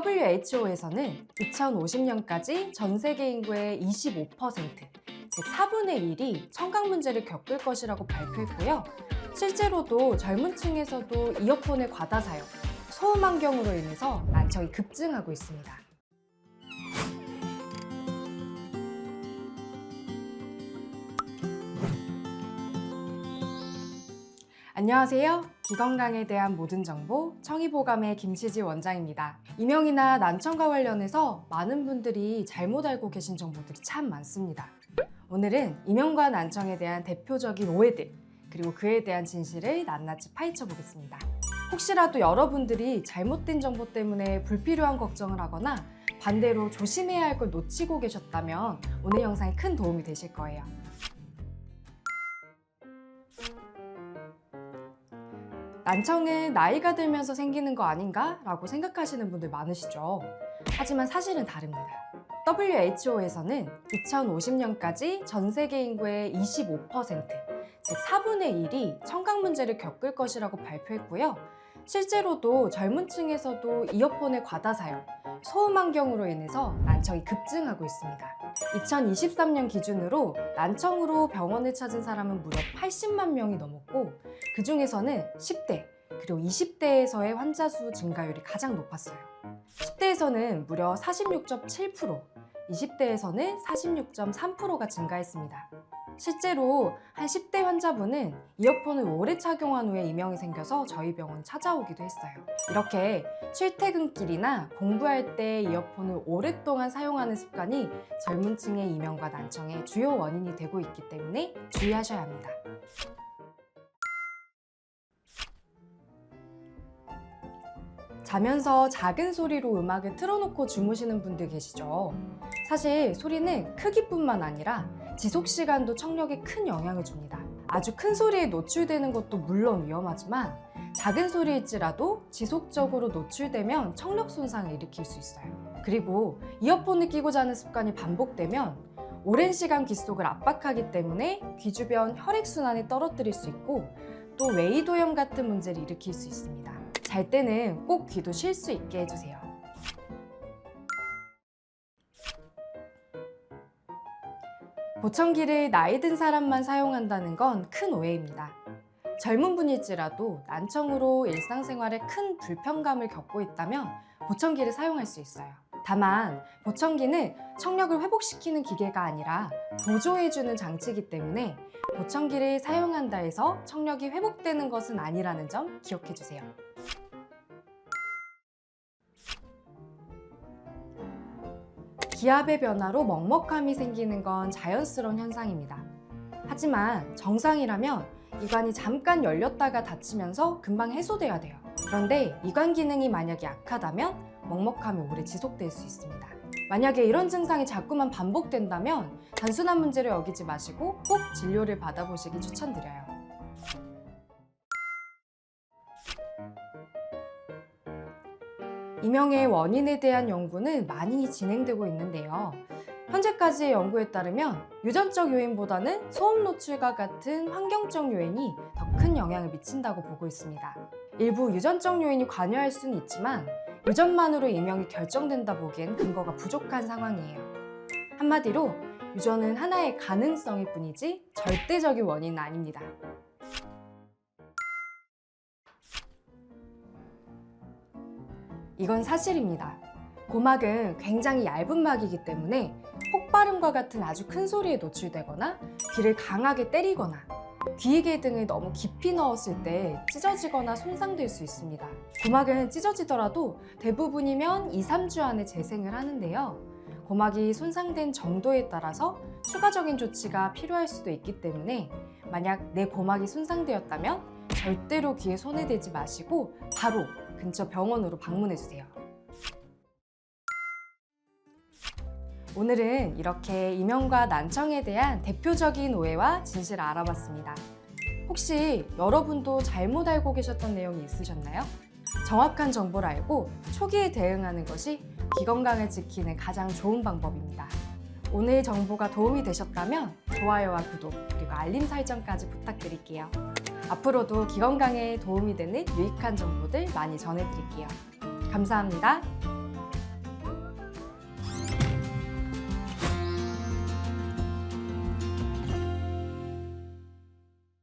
WHO에서는 2050년까지 전 세계 인구의 25%, 즉 4분의 1이 청각 문제를 겪을 것이라고 발표했고요. 실제로도 젊은 층에서도 이어폰의 과다 사용, 소음 환경으로 인해서 난청이 급증하고 있습니다. 안녕하세요. 귀 건강에 대한 모든 정보 청이보감의 김시지 원장입니다. 이명이나 난청과 관련해서 많은 분들이 잘못 알고 계신 정보들이 참 많습니다. 오늘은 이명과 난청에 대한 대표적인 오해들 그리고 그에 대한 진실을 낱낱이 파헤쳐 보겠습니다. 혹시라도 여러분들이 잘못된 정보 때문에 불필요한 걱정을 하거나 반대로 조심해야 할 걸 놓치고 계셨다면 오늘 영상이 큰 도움이 되실 거예요. 난청은 나이가 들면서 생기는 거 아닌가? 라고 생각하시는 분들 많으시죠. 하지만 사실은 다릅니다. WHO에서는 2050년까지 전 세계 인구의 25%, 즉 4분의 1이 청각 문제를 겪을 것이라고 발표했고요. 실제로도 젊은 층에서도 이어폰의 과다 사용, 소음 환경으로 인해서 난청이 급증하고 있습니다. 2023년 기준으로 난청으로 병원을 찾은 사람은 무려 80만 명이 넘었고 그 중에서는 10대 그리고 20대에서의 환자 수 증가율이 가장 높았어요. 10대에서는 무려 46.7%, 20대에서는 46.3%가 증가했습니다. 실제로 한 10대 환자분은 이어폰을 오래 착용한 후에 이명이 생겨서 저희 병원 찾아오기도 했어요. 이렇게 출퇴근길이나 공부할 때 이어폰을 오랫동안 사용하는 습관이 젊은 층의 이명과 난청의 주요 원인이 되고 있기 때문에 주의하셔야 합니다. 자면서 작은 소리로 음악을 틀어놓고 주무시는 분들 계시죠? 사실 소리는 크기뿐만 아니라 지속 시간도 청력에 큰 영향을 줍니다. 아주 큰 소리에 노출되는 것도 물론 위험하지만 작은 소리일지라도 지속적으로 노출되면 청력 손상을 일으킬 수 있어요. 그리고 이어폰을 끼고 자는 습관이 반복되면 오랜 시간 귀 속을 압박하기 때문에 귀 주변 혈액순환을 떨어뜨릴 수 있고 또 웨이도염 같은 문제를 일으킬 수 있습니다. 잘 때는 꼭 귀도 쉴 수 있게 해주세요. 보청기를 나이 든 사람만 사용한다는 건 큰 오해입니다. 젊은 분일지라도 난청으로 일상생활에 큰 불편감을 겪고 있다면 보청기를 사용할 수 있어요. 다만 보청기는 청력을 회복시키는 기계가 아니라 보조해주는 장치이기 때문에 보청기를 사용한다 해서 청력이 회복되는 것은 아니라는 점 기억해 주세요. 기압의 변화로 먹먹함이 생기는 건 자연스러운 현상입니다. 하지만 정상이라면 이관이 잠깐 열렸다가 닫히면서 금방 해소돼야 돼요. 그런데 이관 기능이 만약에 약하다면 먹먹함이 오래 지속될 수 있습니다. 만약에 이런 증상이 자꾸만 반복된다면 단순한 문제를 여기지 마시고 꼭 진료를 받아보시기 추천드려요. 이명의 원인에 대한 연구는 많이 진행되고 있는데요. 현재까지의 연구에 따르면 유전적 요인보다는 소음 노출과 같은 환경적 요인이 더 큰 영향을 미친다고 보고 있습니다. 일부 유전적 요인이 관여할 수는 있지만 유전만으로 이명이 결정된다 보기엔 근거가 부족한 상황이에요. 한마디로 유전은 하나의 가능성일 뿐이지 절대적인 원인은 아닙니다. 이건 사실입니다. 고막은 굉장히 얇은 막이기 때문에 폭발음과 같은 아주 큰 소리에 노출되거나 귀를 강하게 때리거나 귀이개 등을 너무 깊이 넣었을 때 찢어지거나 손상될 수 있습니다. 고막은 찢어지더라도 대부분이면 2, 3주 안에 재생을 하는데요. 고막이 손상된 정도에 따라서 추가적인 조치가 필요할 수도 있기 때문에 만약 내 고막이 손상되었다면 절대로 귀에 손을 대지 마시고 바로 근처 병원으로 방문해 주세요. 오늘은 이렇게 이명과 난청에 대한 대표적인 오해와 진실을 알아봤습니다. 혹시 여러분도 잘못 알고 계셨던 내용이 있으셨나요? 정확한 정보를 알고 초기에 대응하는 것이 귀 건강을 지키는 가장 좋은 방법입니다. 오늘 정보가 도움이 되셨다면 좋아요와 구독 그리고 알림 설정까지 부탁드릴게요. 앞으로도 귀 건강에 도움이 되는 유익한 정보들 많이 전해드릴게요. 감사합니다.